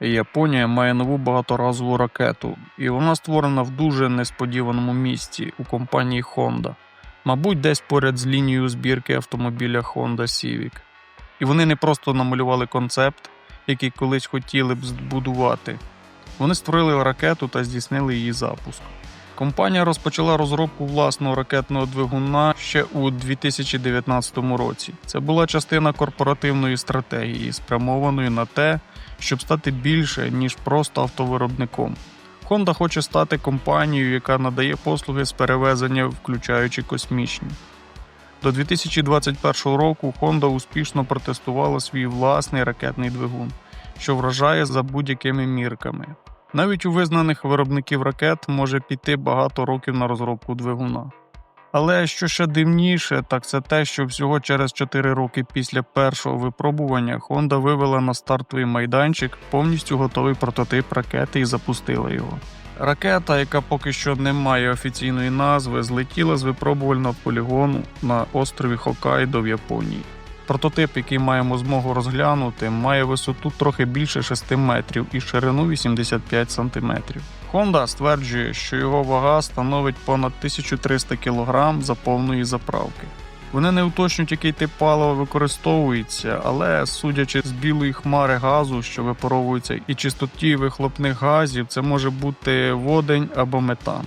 Японія має нову багаторазову ракету, і вона створена в дуже несподіваному місці у компанії Honda, мабуть, десь поряд з лінією збірки автомобіля Honda Civic. І вони не просто намалювали концепт, який колись хотіли б збудувати. Вони створили ракету та здійснили її запуск. Компанія розпочала розробку власного ракетного двигуна ще у 2019 році. Це була частина корпоративної стратегії, спрямованої на те, щоб стати більше, ніж просто автовиробником. Honda хоче стати компанією, яка надає послуги з перевезення, включаючи космічні. До 2021 року Honda успішно протестувала свій власний ракетний двигун, що вражає за будь-якими мірками. Навіть у визнаних виробників ракет може піти багато років на розробку двигуна. Але що ще дивніше, так це те, що всього через 4 роки після першого випробування Honda вивела на стартовий майданчик повністю готовий прототип ракети і запустила його. Ракета, яка поки що не має офіційної назви, злетіла з випробувального полігону на острові Хоккайдо в Японії. Прототип, який маємо змогу розглянути, має висоту трохи більше 6 метрів і ширину 85 см. Honda стверджує, що його вага становить понад 1300 кг за повної заправки. Вони не уточнюють, який тип палива використовується, але судячи з білої хмари газу, що випаровується, і чистоті вихлопних газів, це може бути водень або метан,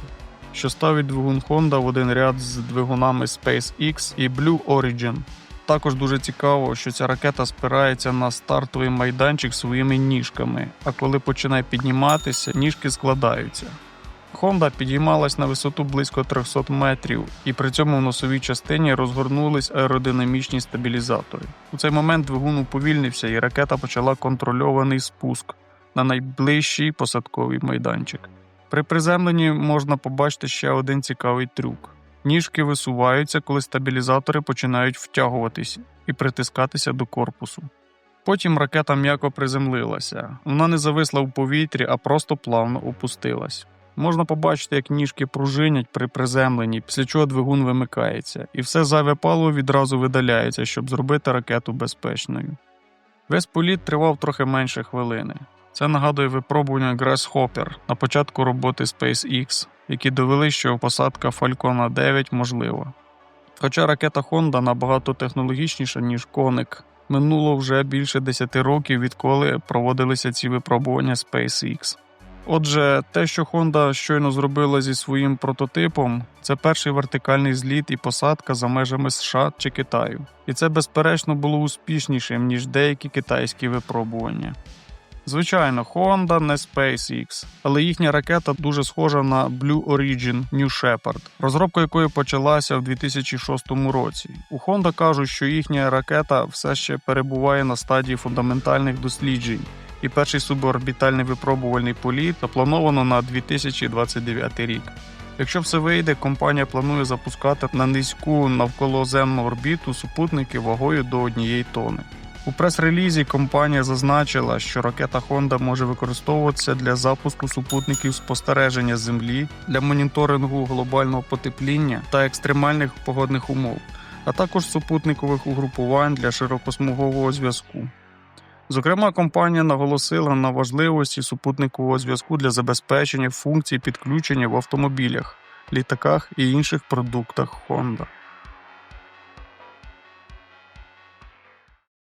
що ставить двигун Honda в один ряд з двигунами SpaceX і Blue Origin. Також дуже цікаво, що ця ракета спирається на стартовий майданчик своїми ніжками, а коли починає підніматися, ніжки складаються. Honda підіймалась на висоту близько 300 метрів, і при цьому в носовій частині розгорнулись аеродинамічні стабілізатори. У цей момент двигун уповільнився, і ракета почала контрольований спуск на найближчий посадковий майданчик. При приземленні можна побачити ще один цікавий трюк. Ніжки висуваються, коли стабілізатори починають втягуватись і притискатися до корпусу. Потім ракета м'яко приземлилася. Вона не зависла в повітрі, а просто плавно опустилась. Можна побачити, як ніжки пружинять при приземленні, після чого двигун вимикається, і все зайве паливо відразу видаляється, щоб зробити ракету безпечною. Весь політ тривав трохи менше хвилини. Це нагадує випробування Grasshopper на початку роботи SpaceX, які довели, що посадка Falcon 9 можлива. Хоча ракета Honda набагато технологічніша, ніж коник, минуло вже більше 10 років, відколи проводилися ці випробування SpaceX. Отже, те, що Honda щойно зробила зі своїм прототипом, це перший вертикальний зліт і посадка за межами США чи Китаю. І це, безперечно, було успішнішим, ніж деякі китайські випробування. Звичайно, Honda не SpaceX, але їхня ракета дуже схожа на Blue Origin New Shepard, розробка якої почалася в 2006 році. У Honda кажуть, що їхня ракета все ще перебуває на стадії фундаментальних досліджень, і перший суборбітальний випробувальний політ заплановано на 2029 рік. Якщо все вийде, компанія планує запускати на низьку навколоземну орбіту супутники вагою до однієї тони. У прес-релізі компанія зазначила, що ракета Honda може використовуватися для запуску супутників спостереження Землі для моніторингу глобального потепління та екстремальних погодних умов, а також супутникових угрупувань для широкосмугового зв'язку. Зокрема, компанія наголосила на важливості супутникового зв'язку для забезпечення функцій підключення в автомобілях, літаках і інших продуктах Honda.